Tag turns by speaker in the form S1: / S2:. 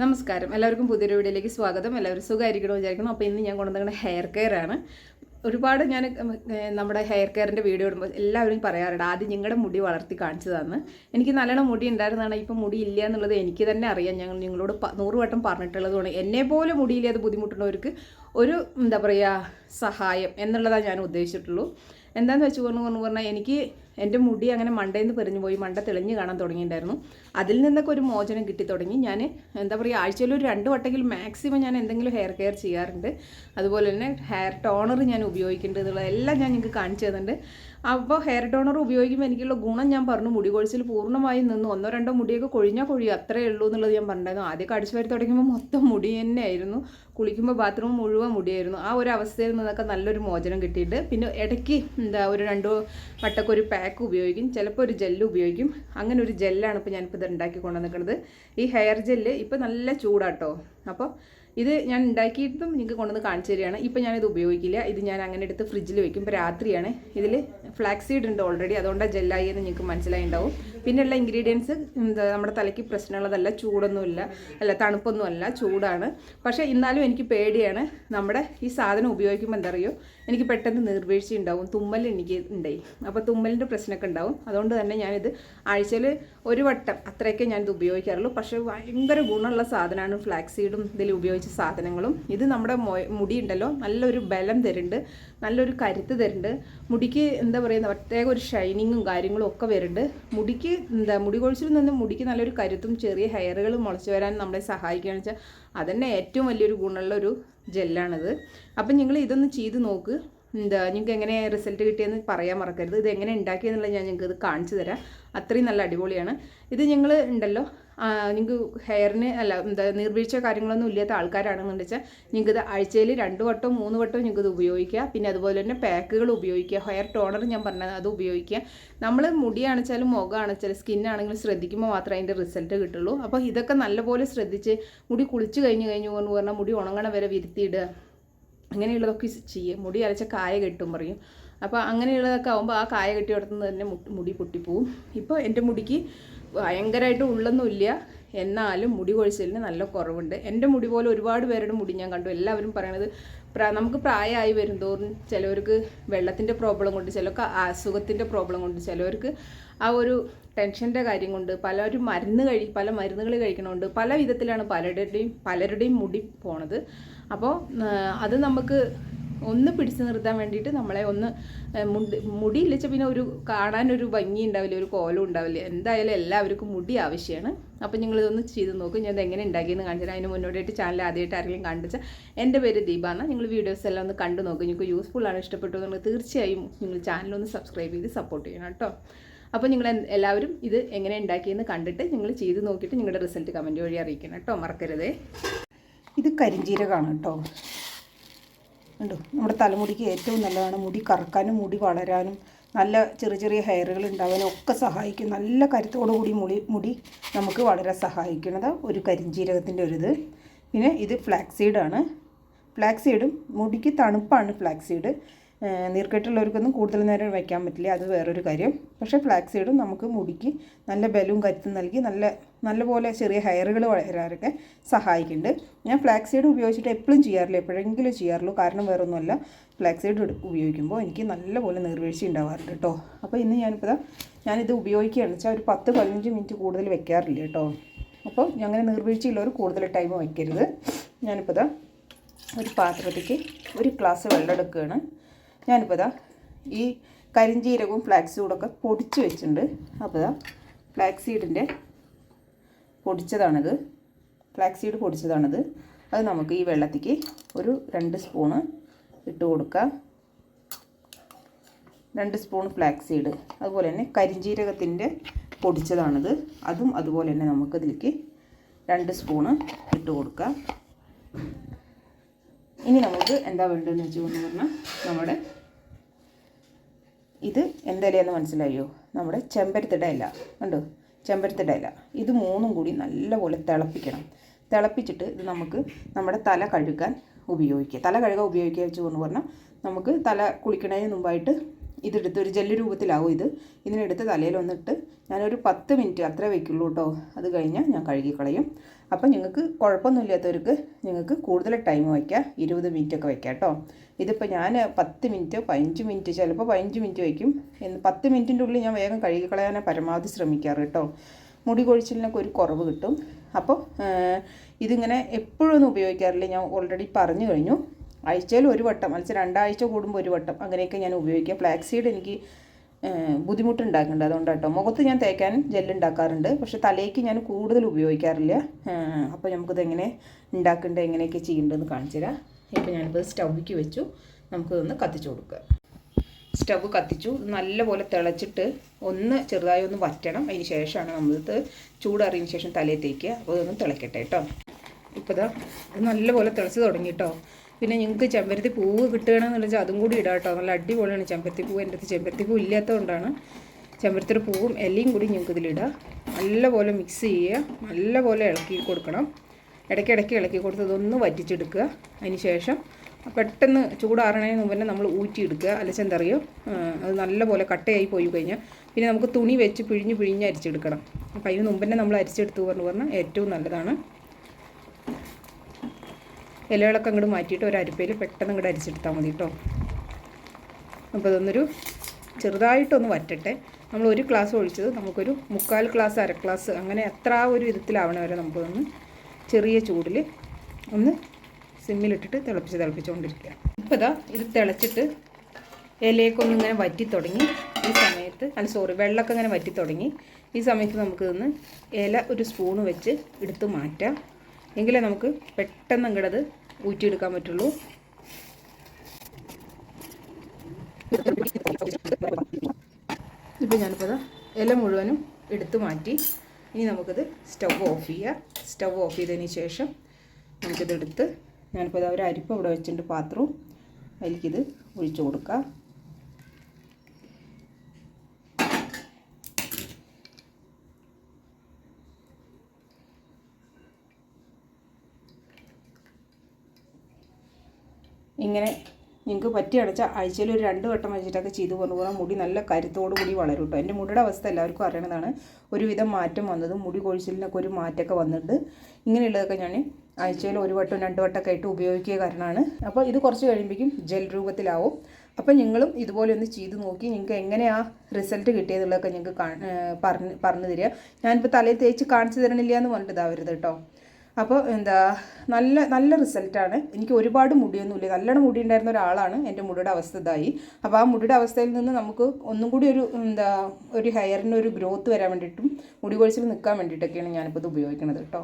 S1: നമസ്കാരം. എല്ലാവർക്കും പുതിയൊരു വീഡിയോയിലേക്ക് സ്വാഗതം. എല്ലാവരും സുഖമായിരിക്കണമെന്ന് വിചാരിക്കുന്നു. അപ്പോൾ ഇന്ന് ഞാൻ കൊണ്ടുവന്ന ഹെയർ കെയർ ആണ്. ഒരുപാട് ഞാൻ നമ്മുടെ ഹെയർ കെയറിന്റെ വീഡിയോ ഇടുമ്പോൾ എല്ലാവരും പറയാറുണ്ട് ആദ്യം നിങ്ങളുടെ മുടി വളർത്തി കാണിച്ചു കാണിച്ചതാണ് എനിക്ക് നല്ലോണം മുടി ഉണ്ടായിരുന്നതാണ്. ഇപ്പം മുടി ഇല്ല എന്നുള്ളത് എനിക്ക് തന്നെ അറിയാം. ഞങ്ങൾ നിങ്ങളോട് നൂറ് വട്ടം പറഞ്ഞിട്ടുള്ളതുകൊണ്ട് എന്നെ പോലെ മുടിയില്ലാതെ ബുദ്ധിമുട്ടുള്ളവർക്ക് ഒരു എന്താ പറയുക സഹായം എന്നുള്ളതാണ് ഞാൻ ഉദ്ദേശിച്ചിട്ടുള്ളൂ. എന്താണെന്ന് വെച്ച് പറഞ്ഞു പറഞ്ഞു പറഞ്ഞാൽ എനിക്ക് എന്റെ മുടി അങ്ങനെ മണ്ടയിൽ നിന്ന് പെരിഞ്ഞു പോയി മണ്ട തെളിഞ്ഞ് കാണാൻ തുടങ്ങിയിട്ടുണ്ടായിരുന്നു. അതിൽ നിന്നൊക്കെ ഒരു മോചനം കിട്ടി തുടങ്ങി. ഞാൻ എന്താ പറയുക ആഴ്ചയിൽ ഒരു രണ്ട് വട്ടെങ്കിലും മാക്സിമം ഞാൻ എന്തെങ്കിലും ഹെയർ കെയർ ചെയ്യാറുണ്ട്. അതുപോലെ തന്നെ ഹെയർ ടോണർ ഞാൻ ഉപയോഗിക്കുന്നുണ്ട് എന്നുള്ളതെല്ലാം ഞാൻ നിങ്ങൾക്ക് കാണിച്ചു തന്നിട്ടുണ്ട്. അപ്പോൾ ഹെയർ ടോണർ ഉപയോഗിക്കുമ്പോൾ എനിക്കുള്ള ഗുണം ഞാൻ പറഞ്ഞു മുടി കൊഴിച്ചിൽ പൂർണമായും നിന്ന്. ഒന്നോ രണ്ടോ മുടിയൊക്കെ കൊഴിഞ്ഞാൽ കൊഴിയും അത്രേ ഉള്ളൂ എന്നുള്ളത് ഞാൻ പറഞ്ഞിട്ടുണ്ടായിരുന്നു. ആദ്യമൊക്കെ അടിച്ചു വരി തുടങ്ങുമ്പോൾ മൊത്തം മുടി തന്നെ ആയിരുന്നു. കുളിക്കുമ്പോൾ ബാത്റൂം മുഴുവൻ മുടിയായിരുന്നു. ആ ഒരു അവസ്ഥയിൽ നിന്നൊക്കെ നല്ലൊരു മോചനം കിട്ടിയിട്ട് പിന്നെ ഇടയ്ക്ക് എന്താ ഒരു രണ്ടോ വട്ടക്കൊരു ഒരു പാക്ക് ഉപയോഗിക്കും. ചിലപ്പോൾ ഒരു ജെല്ല് ഉപയോഗിക്കും. അങ്ങനെ ഒരു ജെല്ലാണ് ഇപ്പോൾ ഞാനിപ്പോൾ ഇത് ഉണ്ടാക്കി കൊണ്ടുവന്നിരിക്കുന്നത്. ഈ ഹെയർ ജെല്ല് ഇപ്പോൾ നല്ല ചൂടാട്ടോ. അപ്പോൾ ഇത് ഞാൻ ഉണ്ടാക്കിയിട്ടും നിങ്ങൾക്ക് കൊണ്ടുവന്ന് കാണിച്ചു തരികയാണ്. ഇപ്പം ഞാനിത് ഉപയോഗിക്കില്ല. ഇത് ഞാൻ അങ്ങനെ എടുത്ത് ഫ്രിഡ്ജിൽ വെക്കും. ഇപ്പോൾ രാത്രിയാണ്. ഇതിൽ ഫ്ലാക്സ് സീഡ് ഉണ്ട് ഓൾറെഡി അതുകൊണ്ടാണ് ജെല്ലായി എന്ന് നിങ്ങൾക്ക് മനസ്സിലായിണ്ടാവും. പിന്നെയുള്ള ഇൻഗ്രീഡിയൻസ് എന്താ നമ്മുടെ തലയ്ക്ക് പ്രശ്നമുള്ളതല്ല ചൂടൊന്നുമില്ല. അല്ല തണുപ്പൊന്നുമല്ല ചൂടാണ്. പക്ഷേ എന്നാലും എനിക്ക് പേടിയാണ്. നമ്മുടെ ഈ സാധനം ഉപയോഗിക്കുമ്പോൾ എന്താ അറിയോ? എനിക്ക് പെട്ടെന്ന് നിർവീഴ്ച ഉണ്ടാവും. തുമ്മൽ എനിക്ക് ഉണ്ടായി അപ്പോൾ തുമ്മലിന്റെ പ്രശ്നമൊക്കെ ഉണ്ടാവും. അതുകൊണ്ട് തന്നെ ഞാനിത് ആഴ്ചയിൽ ഒരു വട്ടം അത്രയൊക്കെ ഞാനിത് ഉപയോഗിക്കാറുള്ളൂ. പക്ഷേ ഭയങ്കര ഗുണമുള്ള സാധനമാണ് ഫ്ലാക്സ് സീഡും ഇതിൽ ഉപയോഗിച്ച സാധനങ്ങളും. ഇത് നമ്മുടെ മുടി ഉണ്ടല്ലോ നല്ലൊരു ബലം തരുന്നുണ്ട്. നല്ലൊരു കരുത്ത് തരുന്നുണ്ട്. മുടിക്ക് എന്താ പറയുക പ്രത്യേക ഒരു ഷൈനിങ്ങും കാര്യങ്ങളും ഒക്കെ വരുന്നുണ്ട്. മുടിക്ക് എന്താ മുടി കൊഴിച്ചിൽ നിന്ന് മുടിക്ക് നല്ലൊരു കരുത്തും ചെറിയ ഹെയറുകൾ മുളച്ചു വരാൻ നമ്മളെ സഹായിക്കുകയെന്ന് വെച്ചാൽ അതന്നെ ഏറ്റവും വലിയൊരു ഗുണമുള്ള ഒരു ജെല്ലാണിത് അപ്പം നിങ്ങൾ ഇതൊന്ന് ചെയ്ത് നോക്ക്. എന്താ നിങ്ങൾക്ക് എങ്ങനെ റിസൾട്ട് കിട്ടിയെന്ന് പറയാൻ മറക്കരുത്. ഇത് എങ്ങനെ ഉണ്ടാക്കിയെന്നുള്ളത് ഞാൻ നിങ്ങൾക്ക് ഇത് കാണിച്ചു തരാം. അത്രയും നല്ല അടിപൊളിയാണ്. ഇത് ഞങ്ങൾ ഉണ്ടല്ലോ നിങ്ങൾക്ക് ഹെയറിന് അല്ല എന്താ നിർവീഴ്ച കാര്യങ്ങളൊന്നും ഇല്ലാത്ത ആൾക്കാരാണെന്ന് വെച്ചാൽ നിങ്ങൾക്ക് ഇത് ആഴ്ചയിൽ രണ്ട് വട്ടം മൂന്ന് വട്ടം നിങ്ങൾക്ക് ഇത് ഉപയോഗിക്കുക. പിന്നെ അതുപോലെ തന്നെ പാക്കുകൾ ഉപയോഗിക്കുക. ഹെയർ ടോണർ ഞാൻ പറഞ്ഞത് അത് ഉപയോഗിക്കുക. നമ്മൾ മുടി അണച്ചാലും മുഖം അണച്ചാലും സ്കിന്നാണെങ്കിലും ശ്രദ്ധിക്കുമ്പോൾ മാത്രമേ അതിന്റെ റിസൾട്ട് കിട്ടുള്ളൂ. അപ്പോൾ ഇതൊക്കെ നല്ലപോലെ ശ്രദ്ധിച്ച് മുടി കുളിച്ച് കഴിഞ്ഞ് കഴിഞ്ഞു എന്ന് പറഞ്ഞാൽ മുടി ഉണങ്ങണ വരെ വിരുത്തിയിടുക. അങ്ങനെയുള്ളതൊക്കെ ചെയ്യുക മുടി അരച്ച കായ കെട്ടും പറയും. അപ്പോൾ അങ്ങനെയുള്ളതൊക്കെ ആകുമ്പോൾ ആ കായ കെട്ടിയിടത്തുനിന്ന് തന്നെ മുടി പൊട്ടിപ്പോവും. ഇപ്പോൾ എന്റെ മുടിക്ക് ഭയങ്കരമായിട്ട് ഉള്ളൊന്നുമില്ല. എന്നാലും മുടി കൊഴിച്ചിലിന് നല്ല കുറവുണ്ട്. എന്റെ മുടി പോലെ ഒരുപാട് പേരുടെ മുടി ഞാൻ കണ്ടു. എല്ലാവരും പറയണത് നമുക്ക് പ്രായമായി വരും തോറും ചിലവർക്ക് വെള്ളത്തിന്റെ പ്രോബ്ലം കൊണ്ട് ചിലർക്ക് അസുഖത്തിന്റെ പ്രോബ്ലം കൊണ്ട് ചിലവർക്ക് ആ ഒരു ടെൻഷന്റെ കാര്യം കൊണ്ട് പലരും മരുന്ന് കഴി പല മരുന്നുകൾ കഴിക്കണമുണ്ട് പല വിധത്തിലാണ് പലരുടെയും പലരുടെയും മുടി പോണത്. അപ്പോൾ അത് നമുക്ക് ഒന്ന് പിടിച്ചു നിർത്താൻ വേണ്ടിയിട്ട് നമ്മളെ ഒന്ന് മുടി മുടി പിന്നെ ഒരു കാണാനൊരു ഭംഗി ഉണ്ടാവില്ല ഒരു കോലം ഉണ്ടാവില്ല. എന്തായാലും എല്ലാവർക്കും മുടി ആവശ്യമാണ് അപ്പോൾ നിങ്ങളിതൊന്ന് ചെയ്ത് നോക്കും. ഞാൻ എങ്ങനെ ഉണ്ടാക്കിയെന്ന് കാണിച്ചാൽ അതിന് മുന്നോട്ടായിട്ട് ചാനൽ ആദ്യമായിട്ട് ആരെങ്കിലും കണ്ടിച്ചാൽ എന്റെ പേര് ദീപാണ് നിങ്ങൾ വീഡിയോസ് എല്ലാം ഒന്ന് കണ്ടു നോക്കും. നിങ്ങൾക്ക് യൂസ്ഫുൾ ആണ് ഇഷ്ടപ്പെട്ടു എന്നുള്ളത് തീർച്ചയായും നിങ്ങൾ ചാനലൊന്ന് സബ്സ്ക്രൈബ് ചെയ്ത് സപ്പോർട്ട് ചെയ്യണം കേട്ടോ. അപ്പോൾ നിങ്ങൾ എല്ലാവരും ഇത് എങ്ങനെ ഉണ്ടാക്കിയെന്ന് കണ്ടിട്ട് നിങ്ങൾ ചെയ്ത് നോക്കിയിട്ട് നിങ്ങളുടെ റിസൾട്ട് കമന്റ് വഴി അറിയിക്കണം കേട്ടോ. മറക്കരുതേ. ഇത് കരിഞ്ജീരകമാണ് കേട്ടോ. ഉണ്ടോ നമ്മുടെ തലമുടിക്ക് ഏറ്റവും നല്ലതാണ് മുടി കറക്കാനും മുടി വളരാനും നല്ല ചെറിയ ചെറിയ ഹെയറുകൾ ഉണ്ടാവാനും ഒക്കെ സഹായിക്കും. നല്ല കരുത്തോടു കൂടി മുടി മുടി നമുക്ക് വളരെ സഹായിക്കുന്നത് ഒരു കരിഞ്ജീരകത്തിന്റെ ഒരു ഇത് പിന്നെ ഇത് ഫ്ലാക്സീഡാണ്. ഫ്ലാക്സീഡും മുടിക്ക് തണുപ്പാണ് ഫ്ലാക്സീഡ്. നീർക്കെട്ടുള്ളവർക്കൊന്നും കൂടുതൽ നേരം വയ്ക്കാൻ പറ്റില്ല. അത് വേറൊരു കാര്യം. പക്ഷേ ഫ്ലാക്സീഡും നമുക്ക് മുടിക്ക് നല്ല ബലവും കരുത്തും നൽകി നല്ല നല്ലപോലെ ചെറിയ ഹെയറുകൾ വളരാനൊക്കെ സഹായിക്കുന്നുണ്ട്. ഞാൻ ഫ്ലാക്സീഡ് ഉപയോഗിച്ചിട്ട് എപ്പോഴും ചെയ്യാറില്ല. എപ്പോഴെങ്കിലും ചെയ്യാറുള്ളൂ. കാരണം വേറൊന്നുമല്ല. ഫ്ലാക്സീഡ് ഉപയോഗിക്കുമ്പോൾ എനിക്ക് നല്ലപോലെ നീർവീഴ്ച ഉണ്ടാവാറുണ്ട് കേട്ടോ. അപ്പോൾ ഇന്ന് ഞാനിപ്പോൾ ഞാനിത് ഉപയോഗിക്കുകയാണെന്ന് വെച്ചാൽ ഒരു പത്ത് പതിനഞ്ച് മിനിറ്റ് കൂടുതൽ വെക്കാറില്ല കേട്ടോ. അപ്പോൾ അങ്ങനെ നീർവീഴ്ചയുള്ളവർ കൂടുതൽ ടൈം വയ്ക്കരുത്. ഞാനിപ്പോൾ ഒരു പാത്രത്തേക്ക് ഒരു ഗ്ലാസ് വെള്ളം എടുക്കുകയാണ്. ഞാനിപ്പോൾ ഈ കരിഞ്ചീരകവും ഫ്ലാക്സ് സീഡൊക്കെ പൊടിച്ച് വെച്ചിട്ടുണ്ട്. അപ്പോൾ ഫ്ലാക്സ് സീഡിന്റെ പൊടിച്ചതാണിത്. ഫ്ലാക്സ് സീഡ് പൊടിച്ചതാണിത്. അത് നമുക്ക് ഈ വെള്ളത്തേക്ക് ഒരു രണ്ട് സ്പൂണ് ഇട്ട് കൊടുക്കാം. രണ്ട് സ്പൂൺ ഫ്ലാക്സീഡ് സീഡ് അതുപോലെ തന്നെ കരിഞ്ജീരകത്തിന്റെ പൊടിച്ചതാണിത്. അതും അതുപോലെ തന്നെ നമുക്കതിലേക്ക് രണ്ട് സ്പൂണ് ഇട്ട് കൊടുക്കാം. ഇനി നമുക്ക് എന്താ വേണ്ടതെന്ന് വെച്ച് പറഞ്ഞാൽ നമ്മുടെ ഇത് എന്തലയെന്ന് മനസ്സിലായോ? നമ്മുടെ ചെമ്പരത്തിടയില്ല കണ്ടോ? ചെമ്പരത്തിയുടെ ഇല. ഇത് മൂന്നും കൂടി നല്ലപോലെ തിളപ്പിക്കണം. തിളപ്പിച്ചിട്ട് ഇത് നമുക്ക് നമ്മുടെ തല കഴുകാൻ ഉപയോഗിക്കുക തല കഴുകാൻ ഉപയോഗിക്കുക വെച്ച് കൊണ്ട് പറഞ്ഞാൽ നമുക്ക് തല കുളിക്കണതിന് മുമ്പായിട്ട് ഇതെടുത്ത് ഒരു ജെല്ല് രൂപത്തിലാവും ഇത്. ഇതിനെടുത്ത് തലയിൽ ഒന്നിട്ട് ഞാനൊരു പത്ത് മിനിറ്റ് അത്രേ വയ്ക്കുള്ളൂ കേട്ടോ. അത് കഴിഞ്ഞാൽ ഞാൻ കഴുകിക്കളയും. അപ്പം നിങ്ങൾക്ക് കുഴപ്പമൊന്നുമില്ലാത്തവർക്ക് നിങ്ങൾക്ക് കൂടുതൽ ടൈം വയ്ക്കാം. ഇരുപത് മിനിറ്റ് ഒക്കെ വയ്ക്കാം കേട്ടോ. ഇതിപ്പോൾ ഞാൻ പത്ത് മിനിറ്റ് പതിനഞ്ച് മിനിറ്റ് ചിലപ്പോൾ പതിനഞ്ച് മിനിറ്റ് വയ്ക്കും. എന്ന് പത്ത് മിനിറ്റിന്റെ ഉള്ളിൽ ഞാൻ വേഗം കഴുകി കളയാനേ പരമാവധി ശ്രമിക്കാറ് കേട്ടോ. മുടി കൊഴിച്ചിലിനൊക്കെ ഒരു കുറവ് കിട്ടും. അപ്പോൾ ഇതിങ്ങനെ എപ്പോഴൊന്നും ഉപയോഗിക്കാറില്ല. ഞാൻ ഓൾറെഡി പറഞ്ഞു കഴിഞ്ഞു. ആഴ്ചയിൽ ഒരു വട്ടം അല്ലെങ്കിൽ രണ്ടാഴ്ച കൂടുമ്പോൾ ഒരു വട്ടം അങ്ങനെയൊക്കെ ഞാൻ ഉപയോഗിക്കുക ഫ്ലാക്സീഡ് എനിക്ക് ബുദ്ധിമുട്ടുണ്ടാക്കുന്നുണ്ട് അതുകൊണ്ട് കേട്ടോ മുഖത്ത് ഞാൻ തേക്കാൻ ജെല്ലുണ്ടാക്കാറുണ്ട് പക്ഷേ തലയ്ക്ക് ഞാൻ കൂടുതൽ ഉപയോഗിക്കാറില്ല. അപ്പോൾ നമുക്കിത് എങ്ങനെ ഉണ്ടാക്കേണ്ടത് എങ്ങനെയൊക്കെ ചെയ്യേണ്ടതെന്ന് കാണിച്ചു തരാം. ഇപ്പോൾ ഞാനിപ്പോൾ സ്റ്റൗവിക്ക് വെച്ചു. നമുക്കിതൊന്ന് കത്തിച്ചു കൊടുക്കുക സ്റ്റവ് കത്തിച്ചു. നല്ലപോലെ തിളച്ചിട്ട് ഒന്ന് ചെറുതായി ഒന്ന് വറ്റണം. അതിന് ശേഷമാണ് നമ്മളിത് ചൂടറിയതിന് ശേഷം തലയിൽ തേക്കുക. അപ്പോൾ ഇതൊന്ന് തിളക്കട്ടെ കേട്ടോ. ഇപ്പോൾ ഇതാ ഇത് നല്ലപോലെ തിളച്ച് തുടങ്ങി കേട്ടോ. പിന്നെ ഞങ്ങൾക്ക് ചെമ്പരത്തി പൂവ് കിട്ടുകയാണെന്ന് വെച്ചാൽ അതും കൂടി ഇടാം കേട്ടോ. നല്ല അടിപൊളിയാണ് ചെമ്പരത്തി പൂവ്. എന്റെ അടുത്ത് ചെമ്പരത്തി പൂവ് ഇല്ലാത്തതുകൊണ്ടാണ് ചെമ്പരത്തിയുടെ പൂവും എല്ലയും കൂടി ഞങ്ങൾക്ക് ഇതിലിടാം നല്ലപോലെ മിക്സ് ചെയ്യുക. നല്ലപോലെ ഇളക്കി കൊടുക്കണം. ഇടയ്ക്കിടയ്ക്ക് ഇളക്കി കൊടുത്ത് ഇതൊന്ന് വറ്റിച്ചെടുക്കുക. അതിന് ശേഷം പെട്ടെന്ന് ചൂടാറണതിന് മുമ്പ് തന്നെ നമ്മൾ ഊറ്റിയെടുക്കുക. അല്ലെങ്കിൽ എന്താ അറിയോ അത് നല്ലപോലെ കട്ടയായി പോയി കഴിഞ്ഞാൽ പിന്നെ നമുക്ക് തുണി വെച്ച് പിഴിഞ്ഞ് പിഴിഞ്ഞ് അരിച്ചെടുക്കണം. അപ്പോൾ അതിന് മുമ്പ് തന്നെ നമ്മൾ അരിച്ചെടുത്തു പറഞ്ഞു പറഞ്ഞാൽ ഏറ്റവും നല്ലതാണ്. ഇലകളൊക്കെ അങ്ങോട്ട് മാറ്റിയിട്ട് ഒരു അരിപ്പയിൽ പെട്ടെന്ന് അങ്ങോട്ട് അരിച്ചെടുത്താൽ മതി കേട്ടോ അപ്പോൾ അതൊന്നൊരു ചെറുതായിട്ടൊന്ന് വറ്റട്ടെ. നമ്മൾ ഒരു ക്ലാസ് ഒഴിച്ചത് നമുക്കൊരു മുക്കാൽ ക്ലാസ് അര ക്ലാസ് അങ്ങനെ എത്ര ഒരു വിധത്തിലാവണ വരെ നമുക്കൊന്ന് ചെറിയ ചൂടിൽ ഒന്ന് സിമ്മിലിട്ടിട്ട് തിളപ്പിച്ച് തിളപ്പിച്ചുകൊണ്ടിരിക്കുക ഇപ്പോൾ ഇതാ ഇത് തിളച്ചിട്ട് ഇലയൊക്കെ ഇങ്ങനെ വറ്റി തുടങ്ങി. ഈ സമയത്ത് അല്ല സോറി വെള്ളമൊക്കെ ഇങ്ങനെ വറ്റി തുടങ്ങി. ഈ സമയത്ത് നമുക്ക് ഇന്ന് ഇല ഒരു സ്പൂണ് വെച്ച് എടുത്ത് മാറ്റാം. എങ്കിലേ നമുക്ക് പെട്ടെന്ന് അങ്ങടത് ഊറ്റിയെടുക്കാൻ പറ്റുള്ളൂ. ഇപ്പോൾ ഞാനിപ്പോൾ ഇല മുഴുവനും എടുത്തു മാറ്റി. ഇനി നമുക്കിത് സ്റ്റവ് ഓഫ് ചെയ്യാം. സ്റ്റവ് ഓഫ് ചെയ്തതിന് ശേഷം നമുക്കിതെടുത്ത് ഞാനിപ്പോൾ ഒരു അരിപ്പ് ഇവിടെ വെച്ചിട്ടുണ്ട് പാത്രവും അതിലേക്കിത് ഒഴിച്ചു കൊടുക്കാം. ഇങ്ങനെ നിങ്ങൾക്ക് പറ്റി അടച്ചാൽ ആഴ്ചയിൽ ഒരു രണ്ട് വട്ടം വെച്ചിട്ടൊക്കെ ചെയ്ത് കൊണ്ടുപോകാൻ മുടി നല്ല കരുത്തോടു കൂടി വളരും കേട്ടോ. എന്റെ മുടിയുടെ അവസ്ഥ എല്ലാവർക്കും അറിയണതാണ്. ഒരുവിധം മാറ്റം വന്നത് മുടി കൊഴിച്ചിലിനൊക്കെ ഒരു മാറ്റമൊക്കെ വന്നിട്ട് ഇങ്ങനെയുള്ളതൊക്കെ ഞാൻ ആഴ്ചയിൽ ഒരു വട്ടം രണ്ട് വട്ടമൊക്കെ ആയിട്ട് ഉപയോഗിക്കുക കാരണമാണ്. അപ്പോൾ ഇത് കുറച്ച് കഴിയുമ്പോഴേക്കും ജെൽ രൂപത്തിലാവും. അപ്പം നിങ്ങളും ഇതുപോലെ ഒന്ന് ചെയ്ത് നോക്കി നിങ്ങൾക്ക് എങ്ങനെയാ റിസൾട്ട് കിട്ടിയതെന്നുള്ളതൊക്കെ നിങ്ങൾക്ക് പറഞ്ഞ് പറഞ്ഞു തരിക. ഞാനിപ്പോൾ തലയിൽ തേച്ച് കാണിച്ചു തരണില്ല എന്ന് പറഞ്ഞിട്ട് ഇതാവരുത് കേട്ടോ. അപ്പോൾ എന്താ നല്ല നല്ല റിസൾട്ടാണ്. എനിക്ക് ഒരുപാട് മുടിയൊന്നുമില്ല. നല്ലോണം മുടി ഉണ്ടായിരുന്ന ഒരാളാണ് എന്റെ മുടിയുടെ അവസ്ഥ ഇതായി. അപ്പോൾ ആ മുടിയുടെ അവസ്ഥയിൽ നിന്ന് നമുക്ക് ഒന്നും കൂടി ഒരു എന്താ ഒരു ഹെയറിന് ഒരു ഗ്രോത്ത് വരാൻ വേണ്ടിയിട്ടും മുടി കൊഴിച്ചിൽ നിൽക്കാൻ വേണ്ടിയിട്ടൊക്കെയാണ് ഞാനിപ്പോൾ ഇത് ഉപയോഗിക്കുന്നത് കേട്ടോ.